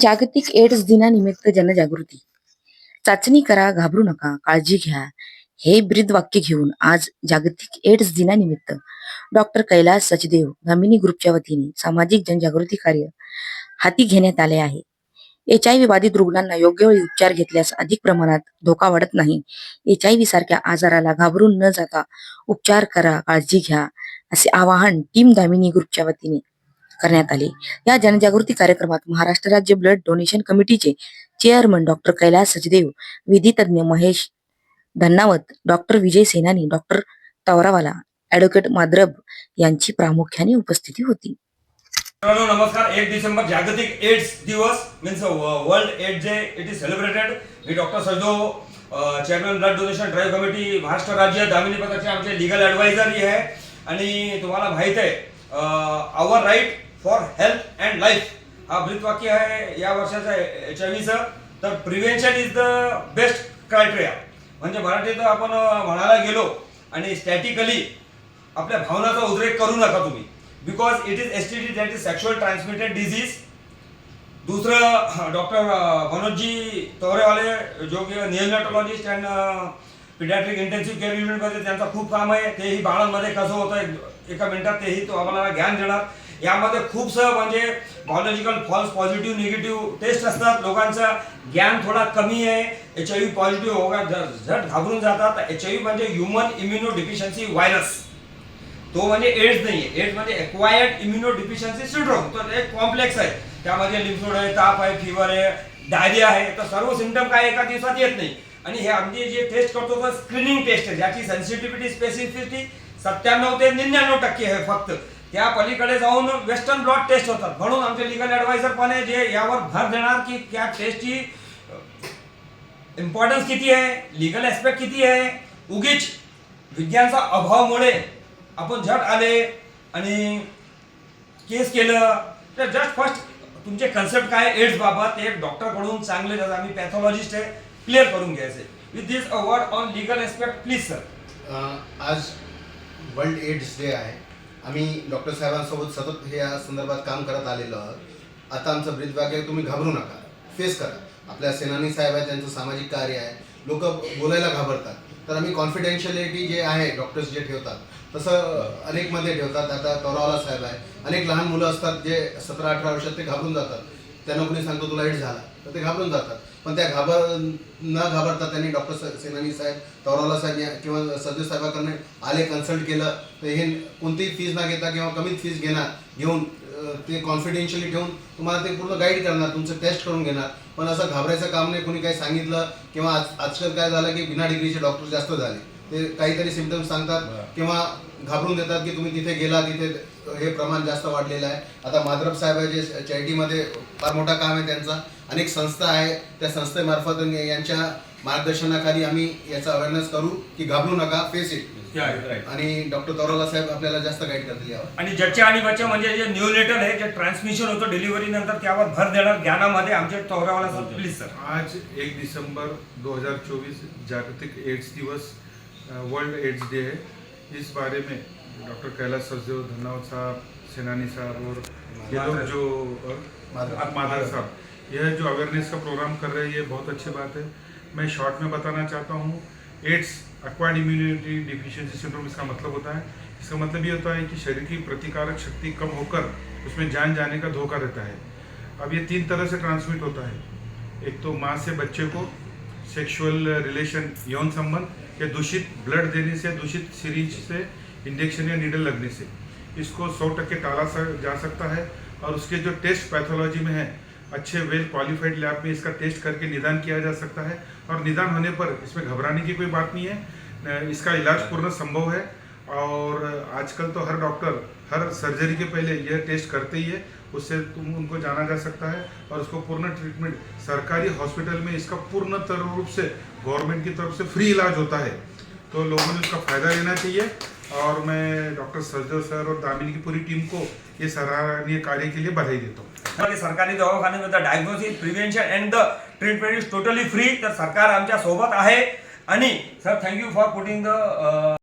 जागतिक एड्स दिनानिमित्त जनजागृती. चाचणी करा घाबरू नका काळजी घ्या. हे ब्रीदवाक्य घेऊन आज जागतिक एड्स दिनानिमित्त डॉक्टर कैलास सचदेव गामिनी ग्रुपच्या वतीने सामाजिक जनजागृती कार्य हाती घेण्यात आले आहे. एच आय व्ही बाधित रुग्णांना योग्य वेळी उपचार घेतल्यास अधिक प्रमाणात धोका वाढत नाही. एच आय व्ही सारख्या आजाराला घाबरून न जाता उपचार करा काळजी घ्या असे आवाहन टीम दामिनी ग्रुपच्या वतीने करण्यात आले. या जनजागृती कार्यक्रमात महाराष्ट्र राज्य ब्लड डोनेशन कमिटीचे चेअरमन डॉक्टर कैलास सचदेव विधितज्ञ महेश धन्नावत डॉक्टर विजय सेनानी डॉक्टर तवरावाला ऍडव्होकेट माद्रब यांची प्रामुख्याने उपस्थिती होती. मित्रांनो नमस्कार. एक डिसेंबर जागतिक एड्स दिवस means world AIDS day it is celebrated me doctor Sajo chairman blood donation drive committee Maharashtra राज्य दामिनी पथकचे आमचे लिगल ॲडवायझरही आहे. आणि तुम्हाला माहीत आहे uh, our right for health and life हा ब्रीदवाक्य आहे या वर्षाचा एच आय व्हीचं तर prevention is the best criteria म्हणजे मराठीत आपण म्हणायला गेलो आणि स्टॅटिकली आपल्या भावनाचा उद्रेक करू नका तुम्ही. Because it is S T D that is sexual transmitted disease दुसरं डॉक्टर मनोजजी तोरेवाले जो की neonatologist and paediatric intensive care युनिटमध्ये त्यांचं खूप काम आहे. तेही बाळांमध्ये कसं होतं एका मिनिटात तेही तो आम्हाला ज्ञान देणार. यामध्ये खूपसं म्हणजे biological false positive negative test असतात. लोकांचं ज्ञान थोडा कमी आहे. एच आय व्ही पॉझिटिव्ह होगा झट घाबरून जातात एच आय व्ही म्हणजे ह्युमन इम्युनो डिफिशियन्सी व्हायरस तो म्हणजे एड्स नाहीये. एड्स म्हणजे एक्वायर्ड इम्युनो डिफिशियन्सी सिंड्रोम तर एक कॉम्प्लेक्स आहे. त्यामध्ये लिम्फोड आहे ताप आहे फिवर आहे डायरिया आहे. तर सर्व सिमटम काय एका दिवसात येत नाही. आणि हे आम्ही जे टेस्ट करतो तर स्क्रीनिंग टेस्ट आहे. ज्याची सेन्सिटिव्हिटी स्पेसिफिसिटी सत्त्याण्णव ते निन्याण्णव टक्के आहे फक्त. त्या पलीकडे जाऊन वेस्टर्न ब्लॉट टेस्ट होतात. म्हणून आमचे लिगल ॲडवायझर पण आहे जे यावर भर देणार की त्या टेस्टची इम्पॉर्टन्स किती आहे लिगल ॲस्पेक्ट किती आहे. उगीच विज्ञानचा अभावामुळे आपण झट आले आणि केस केलं. तर जस्ट फर्स्ट तुमचे कन्सेप्ट काय एड्स बाबत ते डॉक्टरकडून चांगले जातात आम्ही पॅथॉलॉजिस्ट आहे क्लिअर करून घ्यायचे. With this a word on legal aspect please sir आज वर्ल्ड एड्स डे आहे. आम्ही डॉक्टर साहेबांसोबत सतत हे या संदर्भात काम करत आलेलो आहोत. आता आमचं ब्रीदवाक्य आहे तुम्ही घाबरू नका. फेस करा. आपल्या सेनानी साहेब आहे त्यांचं सामाजिक कार्य आहे. लोक बोलायला घाबरतात. तर आम्ही कॉन्फिडेन्शियलिटी जे आहे डॉक्टर्स जे ठेवतात तसं अनेकमध्ये ठेवतात. आता तौरावाला साहेब आहे. अनेक लहान मुलं असतात जे सतरा अठरा वर्षात ते घाबरून जातात. त्यांना कोणी सांगतो तुला एड्स झाला. तर ते घाबरून जातात. पण त्या घाबर न घाबरता त्यांनी डॉक्टर सेनानी साहेब तौरावला साहेब या किंवा सदस्य साहेबांकडे आले कन्सल्ट केलं. तर हे कोणतीही फीज न घेता किंवा कमीत फीज घेणार घेऊन ते कॉन्फिडेन्शियली ठेवून तुम्हाला ते पूर्ण गाईड करणार तुमचं टेस्ट करून घेणार. पण असं घाबरायचं काम नाही. कोणी काही सांगितलं किंवा आज आजकाल काय झालं की बिना डिग्रीचे डॉक्टर जास्त झाले. ते काहीतरी सिमटम्स सांगतात किंवा घाबरून देतात की तुम्ही तिथे गेला तिथे हे प्रमाण जास्त वाढलेलं आहे. आता माधरप साहेब आहे जे चॅरिटीमध्ये फार मोठा काम आहे त्यांचा. अनेक संस्था आहे त्या संस्थेमार्फत यांच्या मार्गदर्शनाखाली आम्ही याचा अवेअरनेस करू की घाबरू नका फेस इट आणि डॉक्टर तौराला साहेब आपल्याला जास्त गाईड करतील यावर. आणि जच्चे आणि बच्चे म्हणजे जे न्यूनेटल आहे जे ट्रान्समिशन होतं डिलिव्हरी नंतर त्यावर भर देणार ज्ञानामध्ये आमचे तोरावाला सर प्लीज सर आज एक दिसंबर 2024 जागतिक एड्स दिवस वर्ल्ड एड्स डे है इस बारे में डॉक्टर कैलाश सचदेव धन्नावत साहब सेनानी साहब और ये लोग जो माधव। साहब यह जो अवेयरनेस का प्रोग्राम कर रहे हैं ये बहुत अच्छी बात है। मैं शॉर्ट में बताना चाहता हूँ AIDS acquired immunity deficiency syndrome इसका मतलब होता है। इसका मतलब ये होता है कि शरीर की प्रतिकारक शक्ति कम होकर उसमें जान जाने का धोखा रहता है। अब ये तीन तरह से ट्रांसमिट होता है। एक तो माँ से बच्चे को सेक्सुअल रिलेशन यौन संबंध या दूषित ब्लड देने से, दूषित सीरीज़ से इंजेक्शन या नीडल लगने से। इसको सौ टक्के टाला जा सकता है और उसके जो टेस्ट पैथोलॉजी में है, अच्छे वेल क्वालिफाइड लैब में इसका टेस्ट करके निदान किया जा सकता है और निदान होने पर इसमें घबराने की कोई बात नहीं है। इसका इलाज पूर्ण संभव है और, आजकल तो हर डॉक्टर हर सर्जरी के पहले यह टेस्ट करते ही है उससे तुम उनको जाना जा सकता है और उसको पूर्ण ट्रीटमेंट सरकारी हॉस्पिटल में इसका पूर्ण तरह रूप से गवर्नमेंट की तरफ़ से फ्री इलाज होता है। तो लोगों ने उसका फ़ायदा लेना चाहिए और मैं डॉक्टर सजदेव सर और दामिनी की पूरी टीम को ये सराहनीय कार्य के लिए बधाई देता हूँ। सरकारी में diagnosis prevention and the treatment is totally free तर सरकार आमच्या सोबत आणि sir thank you for putting the